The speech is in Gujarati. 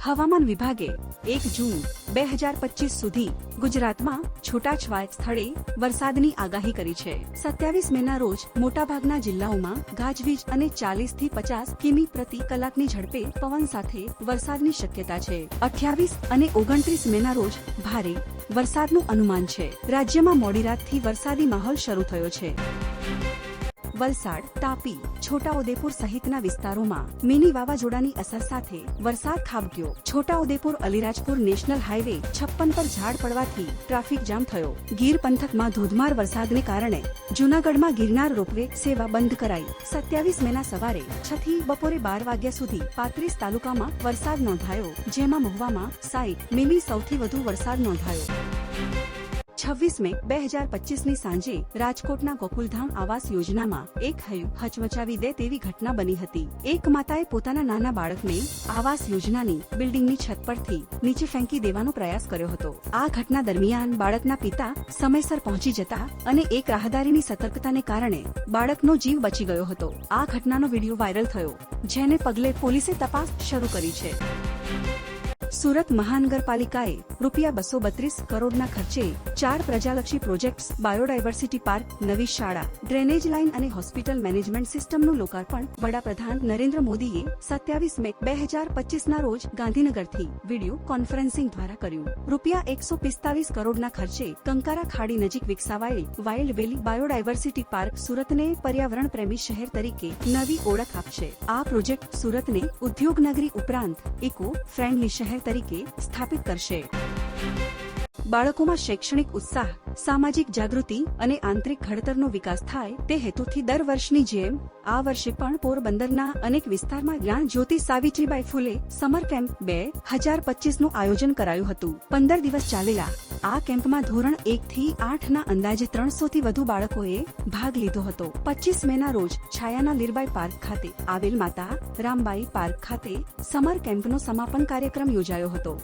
હવામાન વિભાગે એક જૂન બે હજાર પચીસ સુધી ગુજરાતમાં છૂટાછવાયા સ્થળે વરસાદની આગાહી કરી છે. સત્યાવીસ મેના રોજ મોટાભાગના જિલ્લાઓમાં ગાજવીજ અને ચાલીસથી પચાસ કિમી પ્રતિ કલાકની ઝડપે પવન સાથે વરસાદની શક્યતા છે. અઠ્યાવીસ અને ઓગણત્રીસ મેના રોજ ભારે વરસાદનું અનુમાન છે. રાજ્યમાં મોડી રાતથી વરસાદી માહોલ શરૂ થયો છે. વલસાડ, તાપી, છોટાઉદેપુર સહિતના વિસ્તારોમાં મિની વાવાઝોડાની અસર સાથે વરસાદ ખાબક્યો. છોટાઉદેપુર અલીરાજપુર નેશનલ હાઈવે છપ્પન પર ઝાડ પડવાથી ટ્રાફિક જામ થયો. ગીર પંથકમાં ધોધમાર વરસાદને કારણે જૂનાગઢમાં ગિરનાર રોપવે સેવા બંધ કરાઈ. સત્યાવીસ મેના સવારે છ થી બપોરે બાર વાગ્યા સુધી પાંત્રીસ તાલુકામાં વરસાદ નોંધાયો, જેમાં મહુવામાં સાઈઠ મિમી સૌથી વધુ વરસાદ નોંધાયો. છવ્વીસ મે બે હજાર પચીસની સાંજે રાજકોટના ગોકુલધામ આવાસ યોજનામાં એક હયું હચમચાવી દે તેવી ઘટના બની હતી. એક માતાએ પોતાના નાના બાળકને આવાસ યોજનાની બિલ્ડિંગની છત પરથી નીચે ફેંકી દેવાનો પ્રયાસ કર્યો હતો. આ ઘટના દરમિયાન બાળકના પિતા સમયસર પહોંચી જતા અને એક રાહદારીની સતર્કતાને કારણે બાળકનો જીવ બચી ગયો હતો. આ ઘટનાનો વીડિયો વાયરલ થયો, જેને પગલે પોલીસે તપાસ શરૂ કરી છે. સુરત મહાનગરપાલિકાએ રૂપિયા બસો બત્રીસ કરોડના ખર્ચે ચાર પ્રજાલક્ષી પ્રોજેક્ટ્સ, બાયોડાયવર્સિટી પાર્ક, નવી શાળા, ડ્રેનેજ લાઇન અને હોસ્પિટલ મેનેજમેન્ટ સિસ્ટમનું લોકાર્પણ વડાપ્રધાન નરેન્દ્ર મોદીએ સત્યાવીસ મે બે હજાર પચીસના રોજ ગાંધીનગરથી વીડિયો કોન્ફરન્સિંગ દ્વારા કર્યું. રૂપિયા એકસો પિસ્તાલીસ કરોડના ખર્ચે કંકારા ખાડી નજીક વિકસાવાયેલી વાઇલ્ડ વેલી બાયોડાયવર્સિટી પાર્ક સુરતને પર્યાવરણ પ્રેમી શહેર તરીકે નવી ઓળખ આપશે. આ પ્રોજેક્ટ સુરતને ઉદ્યોગનગરી ઉપરાંત ઇકો ફ્રેન્ડલી શહેર તરીકે સ્થાપિત કરશે. બાળકોમાં શૈક્ષણિક ઉત્સાહ, સામાજિક જાગૃતિ અને આંતરિક ઘડતરનો વિકાસ થાય તે હેતુથી દર વર્ષની જેમ આ વર્ષે પણ પોરબંદરના અનેક વિસ્તારમાં જ્ઞાન જ્યોતિ સાવિત્રીબાઈ ફૂલે સમર કેમ્પ બે હજાર પચીસનું આયોજન કરાયું હતું. પંદર દિવસ ચાલેલા આ કેમ્પમાં ધોરણ એક થી આઠ ના અંદાજે ત્રણસો થી વધુ બાળકોએ ભાગ લીધો હતો. પચીસ મે ના રોજ છાયાના લીરબાઈ પાર્ક ખાતે, આવેલ માતા રામબાઈ પાર્ક ખાતે સમર કેમ્પનો સમાપન કાર્યક્રમ યોજાયો હતો.